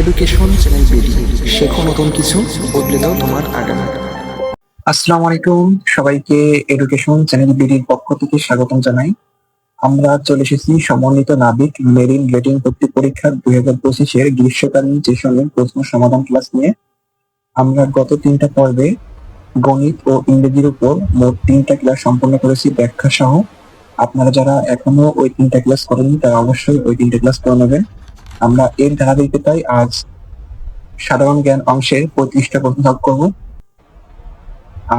Education channel BD শেখো নতুন কিছু, বদলে দাও তোমার আগামী। আসসালামু আলাইকুম, সবাইকে এডুকেশন চ্যানেল বিডির পক্ষ থেকে স্বাগতম জানাই। আমরা চলে এসেছি সমন্বিত নাবিক মেরিন রেটিং ভর্তি পরীক্ষার দুই হাজার পঁচিশের গ্রীষ্মকালীন সেশনের প্রশ্ন সমাধান ক্লাস নিয়ে। আমরা গত তিনটা পর্বে গণিত ও ইংরেজির উপর মোট তিনটা ক্লাস সম্পন্ন করেছি ব্যাখ্যা সহ আপনারা যারা এখনও ওই তিনটা ক্লাস করেননি, তারা অবশ্যই ওই তিনটা ক্লাস করে নেবেন। আমরা এর ধারাবাহিকতায় আজ সাধারণ জ্ঞান অংশের পঁয়ত্রিশটা প্রশ্ন সলভ করব।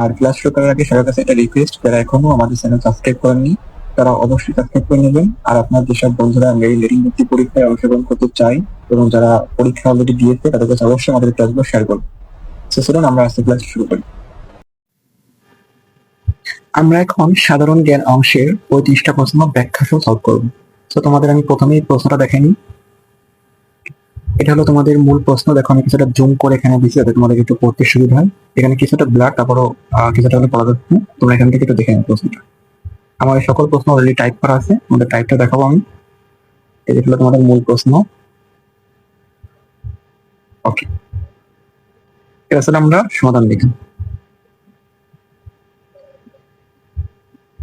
আর ক্লাস শুরু করার আগে সবার কাছে একটা রিকোয়েস্ট যারা এখনও আমাদের চ্যানেল সাবস্ক্রাইব করেননি, তারা অবশ্যই সাবস্ক্রাইব করে নেবেন। আর আপনার যেসব বন্ধুরা লেটিং ভর্তি পরীক্ষায় অংশগ্রহণ করতে চাই এবং যারা পরীক্ষা অলরেডি দিয়েছে, তাদের কাছে অবশ্যই আমাদের ক্লাসগুলো শেয়ার করবেন সো চলুন আমরা আজকে ক্লাস শুরু করি। আমরা এখন সাধারণ জ্ঞান অংশের পঁয়ত্রিশটা প্রশ্ন ব্যাখ্যা সহ সলভ করব। তো তোমাদের আমি প্রথমেই প্রশ্নটা দেখাইনি এটা হলো তোমাদের মূল প্রশ্ন। দেখো, আমি কিছুটা জুম করে এখানে দিচ্ছি যাতে তোমাদের একটু পড়তে সুবিধা হয়। এখানে কিছুটা ব্লাড তারপরও কিছুটা হলে পড়া যাচ্ছে তোমরা এখান থেকে একটু দেখে নেবে প্রশ্নটা। আমার সকল প্রশ্ন অলরেডি টাইপ করা আছে। তোমাদের টাইপটা দেখাবো আমি। এটা হলো তোমাদের মূল প্রশ্ন। ওকে এবার আসলে আমরা সমাধান লিখি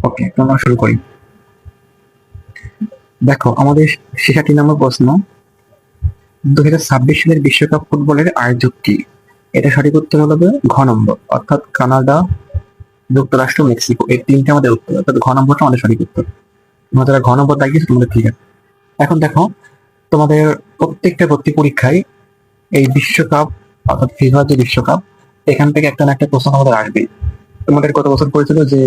ওকে আমরা শুরু করি। দেখো, আমাদের শেষাটি নম্বর প্রশ্ন। দু হাজার ছাব্বিশ সালের বিশ্বকাপ ফুটবলের আয়োজক কি? এটা সঠিক উত্তর হবে ঘ নম্বর। অর্থাৎ কানাডা, যুক্তরাষ্ট্র, মেক্সিকো। এই তিনটে আমাদের উত্তর। অর্থাৎ ঘ নম্বরটা আমাদের সঠিক উত্তর। তোমরা যারা ঘ নম্বর দাগিয়েছো তোমাদের ঠিক আছে এখন দেখো, তোমাদের প্রত্যেকটা ভর্তি পরীক্ষায় এই বিশ্বকাপ, অর্থাৎ ফিফা যে বিশ্বকাপ, এখান থেকে একটা না একটা প্রশ্ন আমাদের আসবে। তোমাদের কত বছর পড়েছিল যে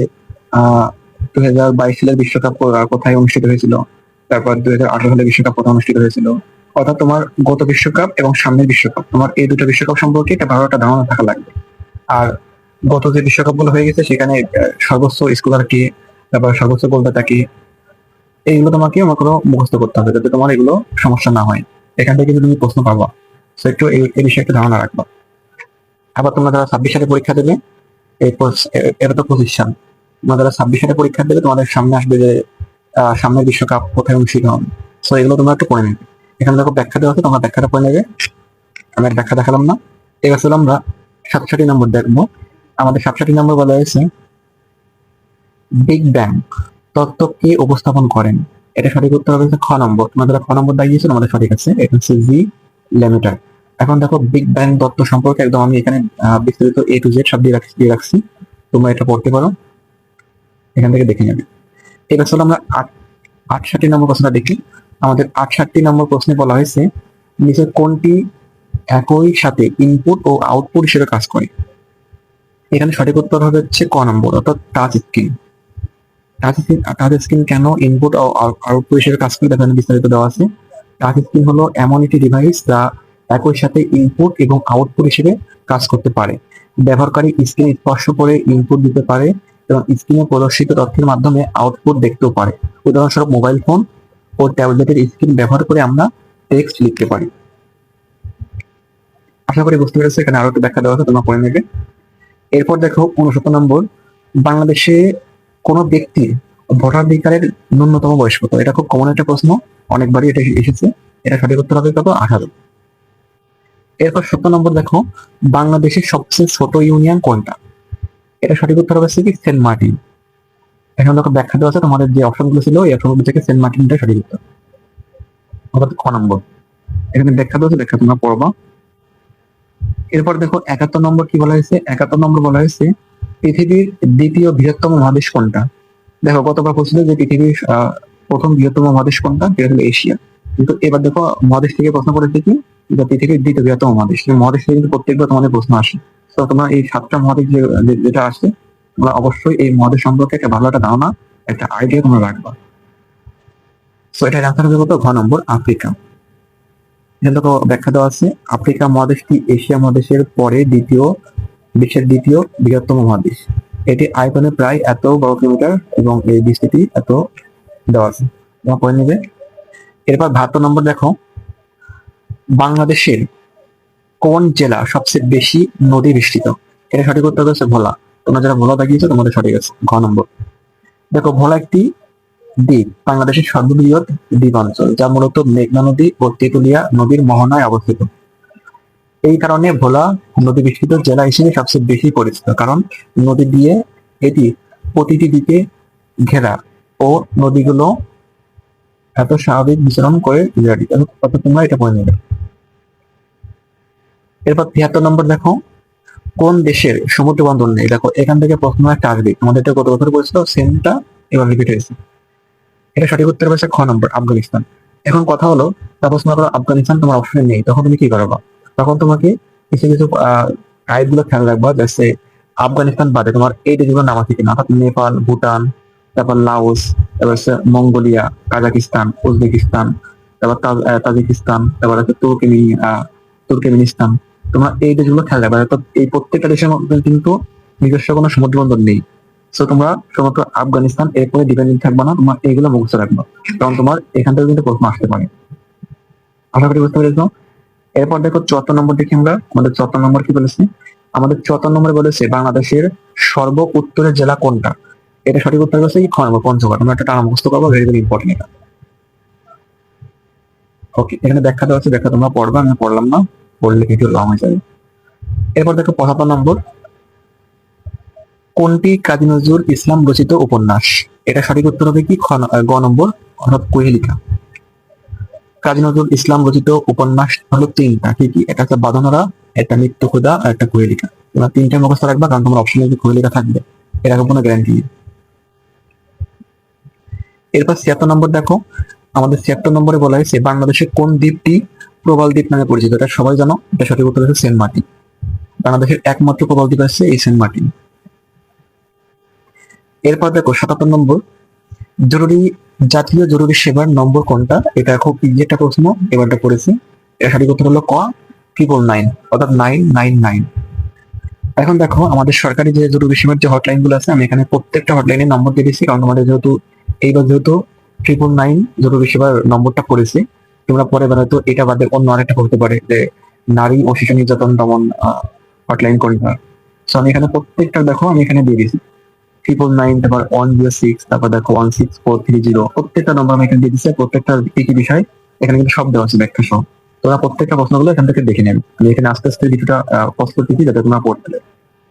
দুই হাজার বাইশ সালের বিশ্বকাপ কোথায় অনুষ্ঠিত হয়েছিল? তারপর দুই হাজার আঠারো সালের বিশ্বকাপ কোথায় অনুষ্ঠিত হয়েছিল? অর্থাৎ তোমার গত বিশ্বকাপ এবং সামনের বিশ্বকাপ। তোমার এই দুটো বিশ্বকাপ সম্পর্কে একটা ভালো একটা ধারণা থাকা লাগবে। আর গত যে বিশ্বকাপগুলো হয়ে গেছে, সেখানে সর্বোচ্চ স্কোরার কি, তারপর সর্বোচ্চ গোলদাতা কি, এইগুলো তোমাকে আমার কোনো মুখস্থ করতে হবে যাতে তোমার এগুলো সমস্যা না হয়। এখান থেকে কিন্তু তুমি প্রশ্ন পাবা, তো একটু এই বিষয়ে একটা ধারণা রাখবা। আবার তোমরা যারা ছাব্বিশ সালে পরীক্ষা দেবে এটা তো সাল তোমরা যারা ছাব্বিশ সালে পরীক্ষা দেবে, তোমাদের সামনে আসবে যে সামনের বিশ্বকাপ কোথায় হবে। তো এগুলো তোমরা একটু পড়ে নেবে। এখানে দেখো ব্যাখ্যা দেওয়া আছে, তোমরা ব্যাখ্যাটা পড়ে নেবে। আমি আর ব্যাখ্যা দেখালাম না। এবার চলো আমরা সাতষট্টি নম্বর দেখব। আমাদের সাতষট্টি নম্বর বলা হয়েছে বিগ ব্যাং তত্ত্ব কে উপস্থাপন করেন? এটা সঠিক উত্তর হবে খ নম্বর। তোমাদের খ নম্বর দাঁড়িয়েছে তোমাদের সঠিক আছে। এটা হচ্ছে জি লেমিটার এখন দেখো বিগ ব্যাং তত্ত্ব সম্পর্কে একদম আমি এখানে বিস্তারিত এ টু জেড সব দিয়ে রাখছি দিয়ে রাখছি। তোমরা এটা পড়তে পারো। এখান থেকে দেখে নেবে। এবার চলো আমরা আট, আটষট্টি নম্বর প্রশ্নটা দেখি। আমাদের আটষট্টি নম্বর প্রশ্নে বলা হয়েছে, নিচে কোনটি একই সাথে ইনপুট ও আউটপুট হিসেবে কাজ করে? এখানে সঠিক উত্তর হবে হচ্ছে ক নম্বর, অর্থাৎ touch screen touch screen touch screen কেন ইনপুট ও আউটপুট হিসেবে কাজ করে? এখানে বিস্তারিত দেওয়া আছে। টাচ স্ক্রিন হলো এমন একটি ডিভাইস যা একই সাথে ইনপুট এবং আউটপুট হিসেবে কাজ করতে পারে। ব্যবহারকারী স্ক্রিন স্পর্শ করে ইনপুট দিতে পারে এবং স্ক্রিনে প্রদর্শিত তথ্যের মাধ্যমে আউটপুট দেখতেও পারে। উদাহরণস্বরূপ মোবাইল ফোন ও ট্যাবলেটের স্ক্রিন ব্যবহার করে আমরা টেক্সট লিখতে পারি। আশা করি বুঝতে পেরেছ, এখানে আরও একটু ব্যাখ্যা দেওয়া আছে, তোমরা পড়ে নেবে। এরপর দেখো উনসত্তর নম্বর, বাংলাদেশে কোন ব্যক্তি ভোটাধিকারের ন্যূনতম বয়স কত? এটা খুব কমন একটা প্রশ্ন, অনেকবারই এটা এসেছে। এটা সঠিক উত্তর হবে কত? আঠারো। এরপর সত্তর নম্বর দেখো, বাংলাদেশের সবচেয়ে ছোট ইউনিয়ন কোনটা? এটা সঠিক উত্তর হবে সেন্ট মার্টিন। এখন দেখো ব্যাখ্যা দেওয়া আছে, তোমাদের যে অপশনগুলো ছিল, এই অপশনগুলো থেকে সেন্ট মার্টিনটা সঠিক উত্তর অর্থাৎ খ নম্বর। এখানে ব্যাখ্যা দেওয়া আছে, ব্যাখ্যা তোমরা পড়বা। এরপর দেখো, একাত্তর নম্বর কি বলা হয়েছে? একাত্তর নম্বর বলা হয়েছে, পৃথিবীর দ্বিতীয় বৃহত্তম মহাদেশ কোনটা? দেখো, গতবার বলছিল যে পৃথিবীর প্রথম বৃহত্তম মহাদেশ কোনটা? সেটা হলো এশিয়া। কিন্তু এবার দেখো, মহাদেশ থেকে প্রশ্ন করেছে কি? যে পৃথিবীর দ্বিতীয় বৃহত্তম মহাদেশ। মহাদেশ থেকে কিন্তু প্রত্যেকবার তোমাদের প্রশ্ন আসে। তো তোমরা এই সাতটা মহাদেশ যেটা আসছে তোমরা অবশ্যই এই মহাদেশ সম্পর্কে একটা ভালো একটা ধারণা, একটা আইডিয়া তোমরা রাখবা। তো এটার অ্যান্সার হবে কত ঘ নম্বর, আফ্রিকা। এখানে দেখো ব্যাখ্যা দেওয়া আছে, আফ্রিকা মহাদেশটি এশিয়া মহাদেশের পরে দ্বিতীয়, বিশ্বের দ্বিতীয় বৃহত্তম মহাদেশ? এটি আয়তনে প্রায় এত বর্গ কিলোমিটার এবং এই বিস্তৃতি এত দেওয়া আছে। তোমরা পড়ে নেবে। এরপর বাহাত্তর নম্বর দেখো। বাংলাদেশের কোন জেলা সবচেয়ে বেশি নদী বেষ্টিত? এটা সঠিক উত্তর হচ্ছে ভোলা। তোমরা যারা ভোলা দাগিয়েছো, তোমাদের সঠিক আছে। ঘ নম্বর। দেখো, ভোলা একটি দ্বীপ, বাংলাদেশের সর্ববৃহৎ দ্বীপ অঞ্চল যা মূলত মেঘনা নদী ও তেঁতুলিয়া নদীর মোহনায় অবস্থিত। এই কারণে ভোলা নদী বিস্তৃত জেলা হিসেবে সবচেয়ে বেশি পরিচিত, কারণ নদী দিয়ে এটি প্রতিটি দিকে ঘেরা ও নদীগুলো এত স্বাভাবিক বিচরণ করে তোমরা এটা পড়ে নেবে। এরপর তিয়াত্তর নম্বর দেখো। কোন দেশের সমুদ্র বন্দর নেই? দেখো এখান থেকে প্রশ্ন একটা আসবে। আমাদের গত বছর পড়েছিল সেমটা এবার রিপিট হয়েছে। এটা সঠিক উত্তর হয়েছে খ নম্বর আফগানিস্তান। এখন কথা হলো সাপোজ মনে করো আফগানিস্তান তোমার অপশনে নেই তখন তুমি কি করবা? তখন তোমাকে কিছু কিছু আইটগুলো খেয়াল রাখবা যাতে আফগানিস্তান বাদে তোমার এই দেশগুলোর নাম আছে কিনা? অর্থাৎ নেপাল ভুটান তারপর লাওস তারপর হচ্ছে মঙ্গোলিয়া কাজাকিস্তান উজবেকিস্তান তারপর তাজ- আহ, তাজিকিস্তান তারপর হচ্ছে তুর্কমেনি আহ, তুর্কমেনিস্তান। তোমরা এই দেশগুলো খেয়াল রাখবা অর্থাৎ এই প্রত্যেকটা দেশের মধ্যে কিন্তু নিজস্ব কোনো সমুদ্র বন্দর নেই। সো তোমরা শুধুমাত্র আফগানিস্তান, এরপরে ডিপেন্ডেন্ট থাকবে না, তোমার এইগুলো মুখস্থ রাখবা। কারণ তোমার এখান থেকে কিন্তু প্রশ্ন আসতে পারে। আশা করি বুঝতে পেরেছ? এরপর দেখো চুয়াত্তর নম্বর দেখি আমরা। আমাদের চুয়াত্তর নম্বর কি বলেছে? আমাদের চুয়াত্তর নম্বরে বলেছে, বাংলাদেশের সর্ব উত্তরের জেলা কোনটা? এটা সঠিক উত্তর হচ্ছে খ নম্বর পঞ্চগড় আমরা একটা টানা মুখস্থ করব ভেরি ভেরি ইম্পর্টেন্ট এটা। ওকে এখানে ব্যাখ্যা দেওয়া আছে, ব্যাখ্যা তোমরা পড়বা, আমি পড়লাম না। পড়লে ভিডিও লং হয়ে যাবে। এরপর দেখো পঁচাত্তর নম্বর। কোনটি কাজী নজরুল ইসলাম রচিত উপন্যাস? এটা সঠিক উত্তর হবে কি? গ নম্বর, অর্থাৎ কোহেলিকা। কাজী নজরুল ইসলাম রচিত উপন্যাস হলো তিনটা। কি কি? এটা হচ্ছে বাঁধনারা, একটা মৃত্যু খুদা আর একটা কোহেলিকা। তোমরা তিনটা মুখস্থ রাখবা, কারণ তোমার অপশনে কোহেলিকা থাকবে এরকম কোনো গ্যারান্টি নেই। এরপর ছিয়াত্তর নম্বর দেখো। আমাদের ছিয়াত্তর নম্বরে বলা হয়েছে বাংলাদেশের কোন দ্বীপটি প্রবাল দ্বীপ নামে পরিচিত, এটা সবাই জানো, এটা সঠিক উত্তর হচ্ছে সেন্ট মার্টিন। বাংলাদেশের একমাত্র প্রবাল দ্বীপ আছে এই সেন্ট মার্টিন। এরপর দেখো, সাতাত্তর নম্বর। জরুরি, জাতীয় জরুরি সেবার নম্বর কোনটা? এটা খুব ইজি একটা প্রশ্ন এবারটা পড়েছি। এটা সঠিক উত্তর হলো ক ট্রিপল নাইন অর্থাৎ নাইন নাইন নাইন এখন দেখো, আমাদের সরকারি যে জরুরি সেবার যে হটলাইনগুলো আছে, আমি এখানে প্রত্যেকটা হটলাইনের নম্বর দিয়ে দিচ্ছি কারণ আমাদের যেহেতু, এইবার যেহেতু ট্রিপল নাইন জরুরি সেবার নম্বরটা পড়েছি তোমরা পরে বের হয়তো এটা বাদে অন্য আরেকটা হতে পারে যে নারী ও শিশু নির্যাতন দমন হটলাইন কোনটা সো আমি এখানে প্রত্যেকটা দেখো, আমি এখানে দিয়ে দিচ্ছি ট্রিপল নাইন তারপর ওয়ান জিরো সিক্স তারপর দেখো one six four three zero প্রত্যেকটা নম্বর আমি এখানে দিয়ে দিচ্ছি প্রত্যেকটা কি কি বিষয়, এখানে কিন্তু সব দেওয়া আছে ব্যাখ্যা সহ তোমরা প্রত্যেকটা প্রশ্নগুলো এখান থেকে দেখে নেবে। আমি এখানে আস্তে আস্তে কিছুটা প্রশ্ন দিচ্ছি যাতে তোমরা পড়তে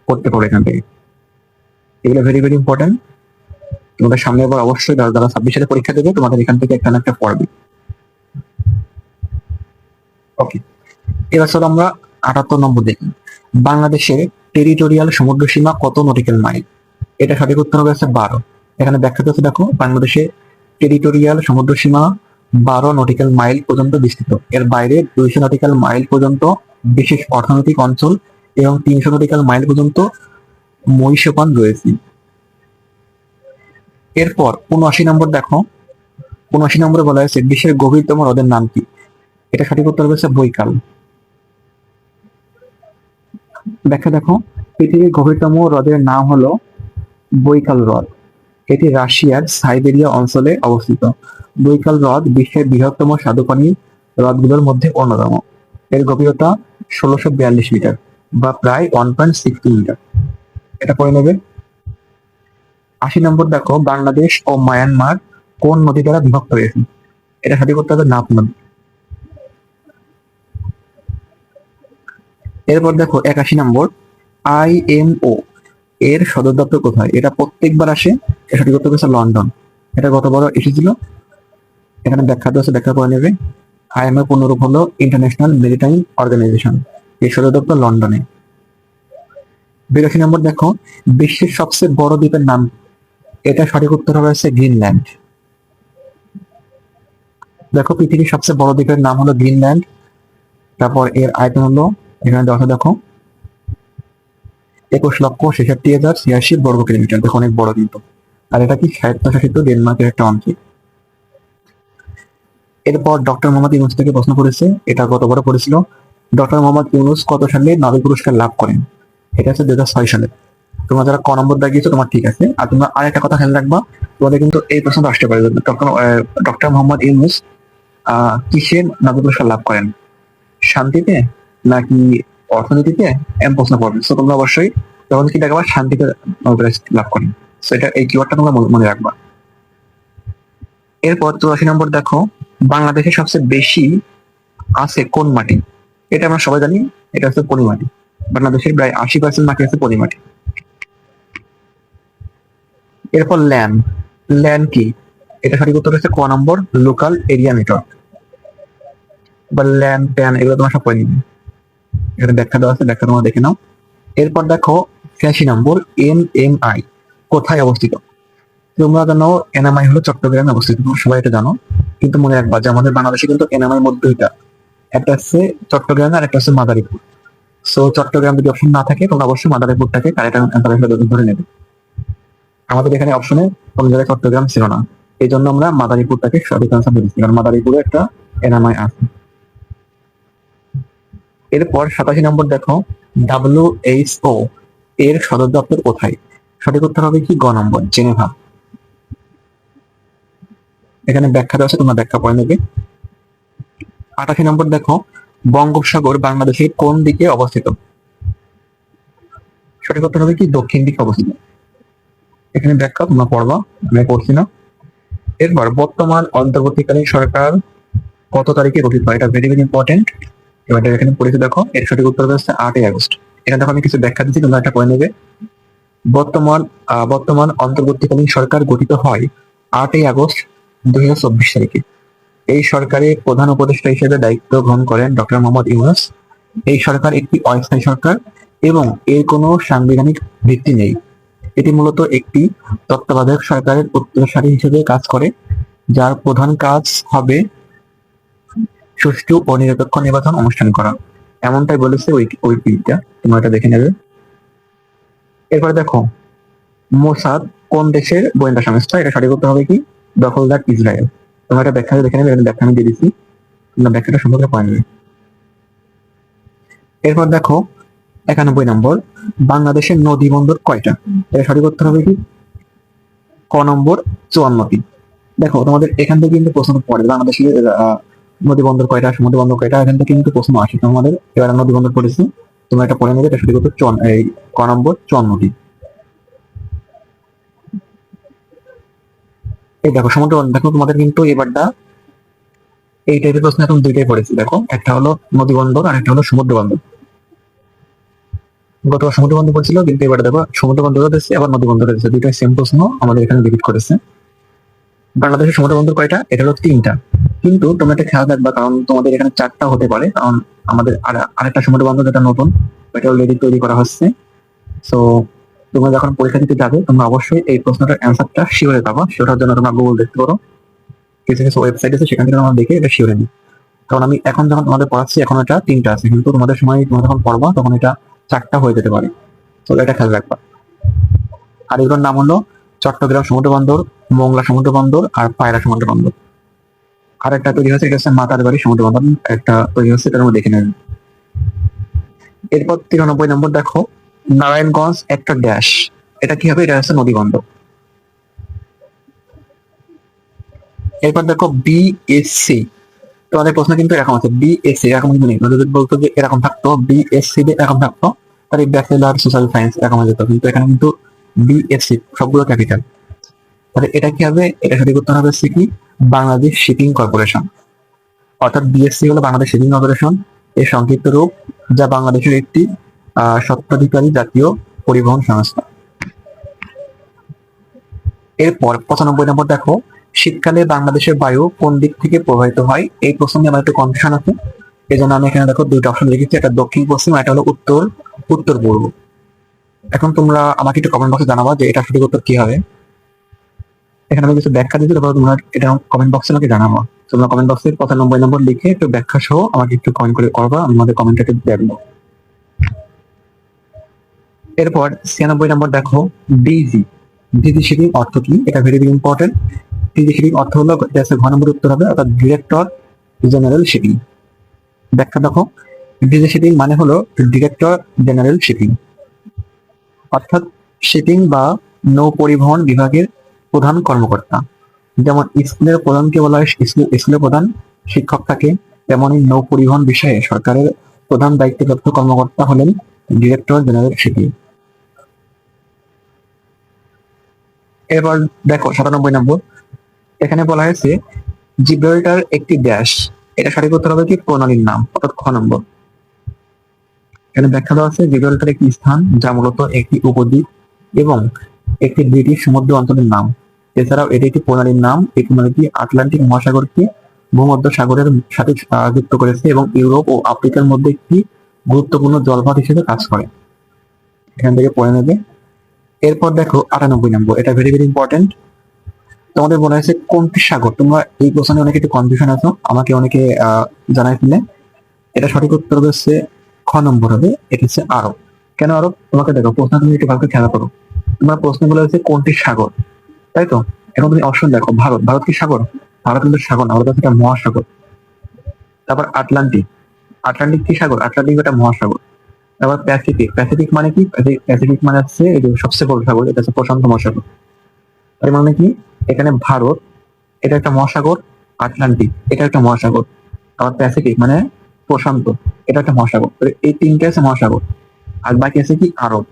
পড়তে পারো এখান থেকে। এগুলো ভেরি ভেরি ইম্পর্টেন্ট তোমাদের সামনে আবার অবশ্যই যারা সালে পরীক্ষা দেবে, তোমাদের এখান থেকে একটা একটা পড়বে। ওকে এবার চলো আমরা আটাত্তর নম্বর দেখি। বাংলাদেশের টেরিটোরিয়াল সমুদ্র সীমা কত নটিক্যাল মাইল এটা সঠিক উত্তর হবে হচ্ছে বারো। এখানে ব্যাখ্যা করছে দেখো বাংলাদেশে টেরিটোরিয়াল সমুদ্র সীমা বারো নটিক্যাল মাইল পর্যন্ত বিস্তৃত। এর বাইরে দুইশো নটিক্যাল মাইল পর্যন্ত বিশেষ অর্থনৈতিক অঞ্চল এবং তিনশো নটিক্যাল মাইল পর্যন্ত মহিষপান রয়েছে। এরপর উনআশি নম্বর দেখো। উনআশি নম্বরে বলা হয়েছে, বিশ্বের গভীরতম হ্রদের নাম কি? এটা সঠিক উত্তর হচ্ছে বৈকাল। ব্যাখ্যা দেখো, পৃথিবীর গভীরতম হ্রদের নাম হলো বৈকাল হ্রদ। এটি রাশিয়ার সাইবেরিয়া অঞ্চলে অবস্থিত। বৈকাল হ্রদ বিশ্বের বৃহত্তম স্বাদুপানি হ্রদগুলোর মধ্যে অন্যতম। এর গভীরতা ষোলোশো বিয়াল্লিশ মিটার বা প্রায় ওয়ান পয়েন্ট সিক্স মিটার। এটা করে নেবে। আশি নম্বর দেখো, বাংলাদেশ ও মায়ানমার কোন নদী দ্বারা বিভক্ত হয়েছে? এটা সঠিক হবে নাপ নদী। এরপর দেখো একাশি নম্বর, আই এম ও, এর সদর দপ্তর কোথায়? এটা প্রত্যেকবার আসে সঠিক উত্তর হচ্ছে লন্ডন। এটা গতবার এসেছিল? এখানে ব্যাখ্যা দেওয়া আছে, ব্যাখ্যা করে নেবে। আইএমএ পূর্ণরূপ হলো ইন্টারন্যাশনাল মেরিটাইম অর্গানাইজেশন এর সদর দপ্তর লন্ডনে। বিরাশি নম্বর দেখো, বিশ্বের সবচেয়ে বড় দ্বীপের নাম, এটা সঠিক উত্তর হবে হচ্ছে গ্রিনল্যান্ড। দেখো পৃথিবীর সবচেয়ে বড় দ্বীপের নাম হলো গ্রিনল্যান্ড, তারপর এর আয়তন হলো এখানে দেখা, দেখো। একুশ লক্ষ ছেষট্টি হাজার ছিয়াশি বর্গ কিলোমিটার। দেখো, অনেক বড় কিন্তু। আর এটা কি স্বায়ত্তশাসিত ডেনমার্কের একটা অঞ্চল এরপর ডক্টর মোহাম্মদ ইউনুস থেকে প্রশ্ন করেছে, এটা গতবার পড়েছিল? ডক্টর মোহাম্মদ ইউনুস কত সালে নোবেল পুরস্কার লাভ করেন? এটা হচ্ছে দু হাজার ছয় সালে। তোমরা যারা ক নম্বর দাগিয়েছো তোমার ঠিক আছে। আর তোমরা আরেকটা কথা খেয়াল রাখবা, তোমাদের কিন্তু এই প্রশ্নটা আসতে পারে। ডক্টর ডক্টর মোহাম্মদ ইউনুস কিসের নোবেল পুরস্কার লাভ করেন? শান্তিতে? নাকি অর্থনীতিতে এম প্রশ্ন পড়বে তো তোমরা অবশ্যই তখন কি দেখাবা শান্তিতে লাভ করেন তো এটা এই কিওয়ার্ডটা তোমরা মনে- রাখবা। এরপর চুরাশি নম্বর দেখো, বাংলাদেশে সবচেয়ে বেশি আছে কোন মাটি? এটা আমরা সবাই জানি, এটা হচ্ছে পরিমাটি বাংলাদেশের প্রায় আশি পার্সেন্ট মাটি আছে পরিমাটি এরপর ল্যান ল্যান কি? এটা সঠিক উত্তর হচ্ছে ক নম্বর লোকাল এরিয়া নেটওয়ার্ক বা ল্যান প্যান এগুলো তোমার সব পড়ে নিবে। এখানে ব্যাখ্যা দেওয়া আছে ব্যাখ্যা তোমরা দেখে নাও। এরপর দেখো ছিয়াশি নম্বর এন এম আই কোথায় অবস্থিত? তোমরা জানো এনএমআই হলো চট্টগ্রামে অবস্থিত, তোমরা সবাই এটা জানো। কিন্তু মনে রাখবা যে আমাদের বাংলাদেশে কিন্তু এনএমআই মধ্যে দুইটা একটা হচ্ছে চট্টগ্রাম আর একটা হচ্ছে মাদারীপুর। সো চট্টগ্রাম যদি অপশন না থাকে, তোমরা অবশ্যই মাদারীপুরটাকে কারেক্ট ধরে নেবে। আমাদের এখানে অপশনে কোন জায়গায় চট্টগ্রাম ছিল না। এই জন্য আমরা মাদারীপুরটাকে সঠিক আনসার দিয়েছি কারণ মাদারীপুরে একটা এনএমআই আছে। এরপর সাতাশি নম্বর দেখো ডাব্লিউ এইচ ও এর সদর দপ্তর কোথায়? সঠিক উত্তর হবে কি? গ নম্বর, জেনেভা। এখানে ব্যাখ্যা আছে, তোমরা ব্যাখ্যা পড়ে নেবে। আটাশি নম্বর দেখো, বঙ্গোপসাগর বাংলাদেশের কোন দিকে অবস্থিত? সঠিক উত্তর হবে কি? দক্ষিণ দিকে অবস্থিত। এখানে ব্যাখ্যা তোমরা পড়বা, আমি পড়ছি না। এরপর বর্তমান অন্তর্বর্তীকালীন সরকার কত তারিখে গঠিত? হয় এটা ভেরি ভেরি ইম্পর্টেন্ট এবার এখানে পড়েছে দেখো, এর সঠিক উত্তর হচ্ছে আটই আগস্ট। এখানে দেখো আমি কিছু ব্যাখ্যা দিচ্ছি, তোমরা এটা করে নেবে। বর্তমান বর্তমান অন্তর্বর্তীকালীন সরকার গঠিত হয় আটই আগস্ট দুই হাজার চব্বিশ তারিখে। এই সরকারের প্রধান উপদেষ্টা হিসেবে দায়িত্ব গ্রহণ করেন ডক্টর মোহাম্মদ ইউনুস। এই সরকার একটি অস্থায়ী সরকার এবং এর কোনো সাংবিধানিক ভিত্তি নেই। এটি মূলত একটি তত্ত্বাবধায়ক সরকারের উত্তরসারী হিসেবে কাজ করে, যার প্রধান কাজ হবে সুষ্ঠু ও নিরপেক্ষ নির্বাচন অনুষ্ঠান করা। এমনটাই বলেছে ওই ওই পিলটা তোমরা এটা দেখে নেবে। এরপরে দেখো, মোসাদ কোন দেশের গোয়েন্দা সংস্থা? এটা সঠিক উত্তর হবে কি? দখলদার ইসরায়েল। তোমরা এটা ব্যাখ্যা দেখে নেবে ব্যাখ্যা আমি দিয়ে দিচ্ছি তোমরা ব্যাখ্যাটা সম্পর্কে পড়ে নেবে এরপর দেখো, একানব্বই নম্বর, বাংলাদেশের নদী বন্দর কয়টা? এটা সঠিক উত্তর হবে কি? ক নম্বর চুয়ান্নটি দেখো, তোমাদের এখান থেকে কিন্তু প্রশ্ন পড়ে বাংলাদেশের নদী বন্দর কয়টা সমুদ্র বন্দর কয়টা? এখান থেকে কিন্তু প্রশ্ন আসে। তোমাদের এবার নদী বন্দর পড়েছি। তোমরা এটা পড়ে নেবে এটা সঠিক উত্তর চুয়ান্ন এই ক নম্বর চুয়ান্নটি এই দেখো, সমুদ্র দেখো, তোমাদের কিন্তু এবারটা এই টাইপের প্রশ্ন এখন দুইটাই পড়েছি। দেখো, একটা হলো নদী বন্দর আর একটা হলো সমুদ্র বন্দর গত সমুদ্র বন্দর পড়ছিল, কিন্তু এবার দেখো সমুদ্র বন্দর দিচ্ছে, আবার নদী বন্দর দিচ্ছে। দুইটাই সেম প্রশ্ন আমাদের এখানে রিপিট করেছে। বাংলাদেশের সমুদ্র বন্দর কয়টা? এটা হলো তিনটা। কিন্তু তোমরা একটা খেয়াল রাখবা, কারণ তোমাদের এখানে চারটা হতে পারে। কারণ আমাদের আর- আরেকটা সমুদ্র বন্দর যেটা নতুন, ওইটা অলরেডি তৈরি করা হচ্ছে। সো তোমরা যখন পরীক্ষা দিতে যাবে, তোমরা অবশ্যই এই প্রশ্নটার অ্যান্সারটা শিওরে পাবা। সেটার জন্য তোমরা গুগল দেখতে পারো। কিছু কিছু ওয়েবসাইট আছে, সেখান থেকে তোমরা দেখে এটা শিওরে নিই কারণ আমি এখন যখন তোমাদের পড়াচ্ছি, এখন এটা তিনটা আছে। কিন্তু তোমাদের সময় তোমরা যখন পড়বা, তখন এটা চারটা হয়ে যেতে পারে। তো এটা খেয়াল রাখবা। আর এগুলোর নাম হলো চট্টগ্রাম সমুদ্র বন্দর, মোংলা সমুদ্র বন্দর আর পায়রা সমুদ্র বন্দর। আর একটা তৈরি হচ্ছে এটা হচ্ছে মাতার বাড়ি সমুদ্র বন্দর। একটা তৈরি হচ্ছে এটা তোমরা দেখে নেবে এরপর তিরানব্বই নম্বর দেখো, নারায়ণগঞ্জ একটা ড্যাশ এটা কি হবে? এটা হচ্ছে নদী বন্দর। এরপর দেখো বিএসসি তোমাদের প্রশ্ন কিন্তু এরকম আছে বিএসসি এরকম কিন্তু নেই। যদি বলতো যে এরকম থাকতো বিএসসি এরকম থাকতো। তাহলে ব্যাচেলার সোশ্যাল সায়েন্স এরকম হয়ে যেত। কিন্তু এখানে কিন্তু বিএসসি সবগুলো ক্যাপিটাল তাহলে এটা কি হবে? এটা সঠিক উত্তর হবে হচ্ছে কি? বাংলাদেশ শিপিং কর্পোরেশন অর্থাৎ বিএসসি হলো বাংলাদেশ শিপিং কর্পোরেশন এর সংক্ষিপ্ত রূপ, যা বাংলাদেশের একটি স্বত্বাধিকারী জাতীয় পরিবহন সংস্থা। এরপর পঁচানব্বই নম্বর দেখো। শীতকালে বাংলাদেশের বায়ু কোন দিক থেকে প্রবাহিত হয়? এই প্রসঙ্গে আমার একটু কনফিউশন আছে। এই জন্য আমি এখানে দেখো দুইটা অপশন লিখেছি, একটা দক্ষিণ পশ্চিম একটা হলো উত্তর উত্তর পূর্ব এখন তোমরা আমাকে একটু কমেন্ট বক্সে জানাবা যে এটা সঠিক উত্তর কি হবে। এখানে আমি কিছু ব্যাখ্যা দিচ্ছি তারপর তোমরা এটা কমেন্ট বক্সে আমাকে জানাব। তোমরা কমেন্ট বক্সে পঁচানব্বই নম্বর লিখে একটু ব্যাখ্যা সহ আমাকে একটু কমেন্ট করে করবা, আমি আমাদের কমেন্টটাকে দেখব এরপর ছিয়ানব্বই নম্বর দেখো ডিজি ডিজি শিপিং অর্থ কি? এটা very very important DG shipping অর্থ হলো এটা হচ্ছে ঘ নম্বর উত্তর হবে, অর্থাৎ ডিরেক্টর জেনারেল শিপিং ব্যাখ্যা দেখো ডিজি শিপিং মানে হলো ডিরেক্টর জেনারেল শিপিং অর্থাৎ শিপিং বা নৌ পরিবহন বিভাগের প্রধান কর্মকর্তা। যেমন স্কুলের প্রধানকে বলা হয় স্কুল- স্কুলের প্রধান শিক্ষক থাকে তেমনই নৌ পরিবহন বিষয়ে সরকারের প্রধান দায়িত্বপ্রাপ্ত কর্মকর্তা হলেন ডিরেক্টর জেনারেল শিপিং এবার দেখো সাতানব্বই নম্বর। এখানে বলা হয়েছে, জিব্রাল্টার একটি দেশ এটা সঠিক উত্তর হবে কি প্রণালীর নাম, অর্থাৎ খ নম্বর। এখানে ব্যাখ্যা দেওয়া আছে জিব্রাল্টার একটি স্থান যা মূলত একটি উপদ্বীপ এবং একটি ব্রিটিশ সমুদ্র অঞ্চলের নাম। এছাড়াও এটি একটি প্রণালীর নাম এই প্রণালীটি আটলান্টিক মহাসাগরকে ভূমধ্য সাগরের সাথে যুক্ত করেছে এবং ইউরোপ ও আফ্রিকার মধ্যে একটি গুরুত্বপূর্ণ জলপথ হিসেবে কাজ করে। এখান থেকে পড়ে নেবে। এরপর দেখো আটানব্বই নম্বর এটা ভেরি ভেরি ইম্পর্টেন্ট তোমাদের মনে হয়েছে কোনটি সাগর? তোমরা এই প্রশ্নে অনেকে একটু কনফিউশন আছো আমাকে অনেকে আহ, জানাইছিলে এটা সঠিক উত্তর হচ্ছে খ নম্বর হবে, এটা হচ্ছে আরব। কেন আরব? তোমাকে দেখো প্রশ্ন তুমি একটু ভালো খেয়াল করো। তোমার প্রশ্নগুলো হচ্ছে, কোনটি সাগর? তাই তো? এখন তুমি অপশন দেখো, ভারত। ভারত কি সাগর? ভারত কিন্তু সাগর না হচ্ছে একটা মহাসাগর। তারপর আটলান্টিক। আটলান্টিক কি সাগর? আটলান্টিক একটা মহাসাগর। তারপর প্যাসিফিক। প্যাসিফিক মানে কি? প্যাসি- প্যাসিফিক মানে হচ্ছে এই যে সবচেয়ে বড় সাগর, এটা হচ্ছে প্রশান্ত মহাসাগর। তার মানে কি? এখানে ভারত, এটা একটা মহাসাগর। আটলান্টিক, এটা একটা মহাসাগর। আবার প্যাসিফিক মানে প্রশান্ত, এটা একটা মহাসাগর। এই তিনটে আছে মহাসাগর। আর বাকি আছে কি আরব।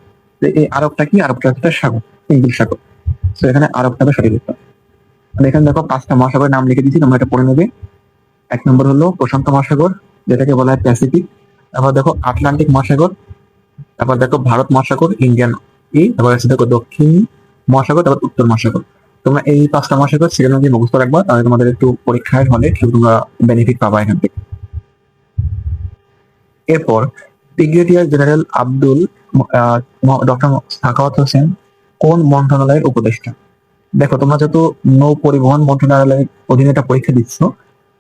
এই আরবটা কি? আরবটা একটা সাগর ইংলিশ সাগর। তো এখানে আরবটা হবে সঠিক উত্তর। এখানে দেখো পাঁচটা মহাসাগরের নাম লিখে দিচ্ছি তোমরা এটা পড়ে নেবে। এক নম্বর হলো প্রশান্ত মহাসাগর, যেটাকে বলা হয় প্যাসিফিক। তারপর দেখো আটলান্টিক মহাসাগর, তারপর দেখো ভারত মহাসাগর, ইন্ডিয়ান ই, তারপর আছে দেখো দক্ষিণ মহাসাগর, তারপর উত্তর মহাসাগর। তোমরা এই পাঁচটা মহাসাগর সেখানে যদি মুখস্থ রাখবা, তাহলে তোমাদের একটু পরীক্ষায় হলে তোমরা বেনিফিট পাবা এখান থেকে। এরপর brigadier general Abdul doctor Sakhawat Hossain কোন মন্ত্রণালয়ের উপদেষ্টা? দেখো, তোমরা যেহেতু নৌ পরিবহন মন্ত্রণালয়ের অধীনে একটা পরীক্ষা দিচ্ছ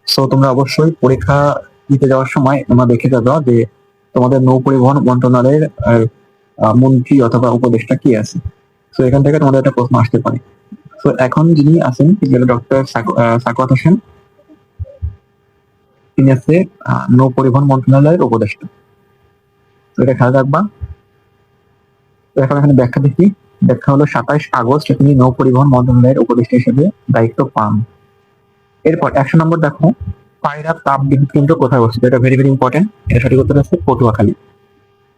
সো তোমরা অবশ্যই পরীক্ষা দিতে যাওয়ার সময় তোমরা দেখে যাবে যে তোমাদের নৌ পরিবহন মন্ত্রণালয়ের মন্ত্রী অথবা উপদেষ্টা কি আছে। তো এখান থেকে তোমাদের একটা প্রশ্ন আসতে পারে। তো এখন যিনি আছেন ডক্টর সাকওয়াত হোসেন। তিনি আছে নৌ পরিবহন মন্ত্রণালয়ের উপদেষ্টা। এটা খেয়াল রাখবা। এখন এখানে ব্যাখ্যা দেখি। ব্যাখ্যা হলো সাতাইশ আগস্ট তিনি নৌ পরিবহন মন্ত্রণালয়ের উপদেষ্টা হিসেবে দায়িত্ব পান। এরপর একশো নম্বর দেখো, পায়রা তাপ বিদ্যুৎ কেন্দ্র কোথায় অবস্থিত? এটা ভেরি ভেরি ইম্পর্টেন্ট এটা সঠিক উত্তর আছে পটুয়াখালী।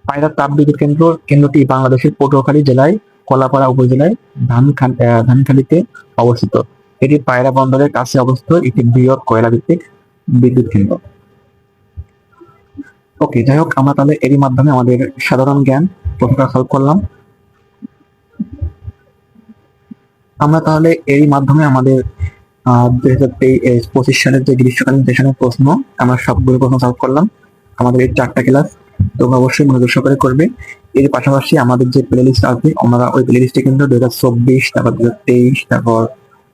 পায়রা তাপ বিদ্যুৎ কেন্দ্র, কেন্দ্রটি বাংলাদেশের পটুয়াখালী জেলায়, কলাপাড়া উপজেলায়, ধানখান, ধানখালীতে অবস্থিত। এটি পায়রা বন্দরের কাছে অবস্থিত। একটি বৃহৎ কয়লা ভিত্তিক বিদ্যুৎ কেন্দ্র। ওকে যাই হোক, আমরা তাহলে এরই মাধ্যমে আমাদের সাধারণ জ্ঞান প্রশ্নটা সলভ করলাম। আমরা তাহলে এরই মাধ্যমে আমাদের দুই হাজার পঁচিশ সালের যে গ্রীষ্মকালীন সেশনের প্রশ্ন, আমরা সবগুলো প্রশ্ন সলভ করলাম। আমাদের এই চারটা ক্লাস তোমরা অবশ্যই মনোযোগ সহকারে করবে। এর পাশাপাশি আমাদের যে প্লে লিস্ট আছে আমরা ওই প্লে লিস্টে কিন্তু দুই হাজার চব্বিশ, তারপর দুই হাজার তেইশ, তারপর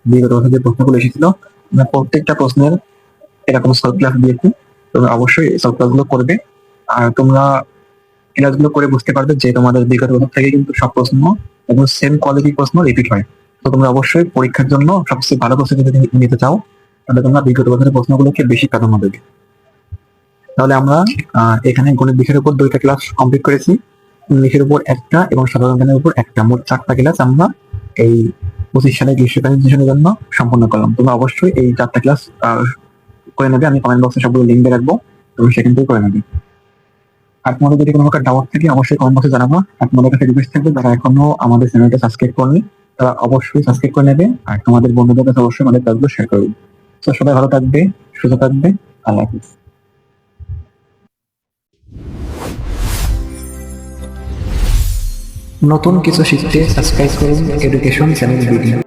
বিগত বছর যে প্রশ্নগুলো এসেছিল প্রত্যেকটা প্রশ্নের এরকম সলভ ক্লাস দিয়েছি। তোমরা অবশ্যই এই সলভ ক্লাসগুলো করবে। আর তোমরা ক্লাসগুলো করে বুঝতে পারবে যে তোমাদের বিগত বছর থেকে কিন্তু সব প্রশ্ন এবং সেম কোয়ালিটির প্রশ্ন রিপিট হয়। তো তোমরা অবশ্যই পরীক্ষার জন্য সবচেয়ে ভালো প্রশ্ন যদি নিতে চাও, তাহলে তোমরা বিগত বছরের প্রশ্নগুলোকে বেশি প্রাধান্য দেবে। তাহলে আমরা এখানে গণিত বিষয়ের উপর দুইটা ক্লাস কমপ্লিট করেছি। ইংলিশের উপর একটা এবং সাধারণ জ্ঞানের উপর একটা। মোট চারটা ক্লাস আমরা এই পঁচিশ সালে গ্রীষ্মকালীন সেশনের জন্য সম্পন্ন করলাম। তোমরা অবশ্যই এই চারটা ক্লাস করে নেবে, আমি কমেন্ট বক্সে সবগুলো লিঙ্ক রাখব, তুমি সেখান থেকে করে নেবে। আর তোমাদের যদি কোনো ডাউট থাকে, অবশ্যই কমেন্ট বক্সে জানাব। আর তোমাদের কাছে রিকোয়েস্ট থাকবে, যারা এখনও আমাদের চ্যানেলটা সাবস্ক্রাইব করেনি, তারা অবশ্যই সাবস্ক্রাইব করে নেবে। আর তোমাদের বন্ধুদের কাছে অবশ্যই আমাদের কাজগুলো শেয়ার করবে তো সবাই ভালো থাকবে, সুস্থ থাকবে, আল্লাহ হাফিজ। নতুন কিছু শিখতে সাবস্ক্রাইব করুন এডুকেশন চ্যানেল ভিডিও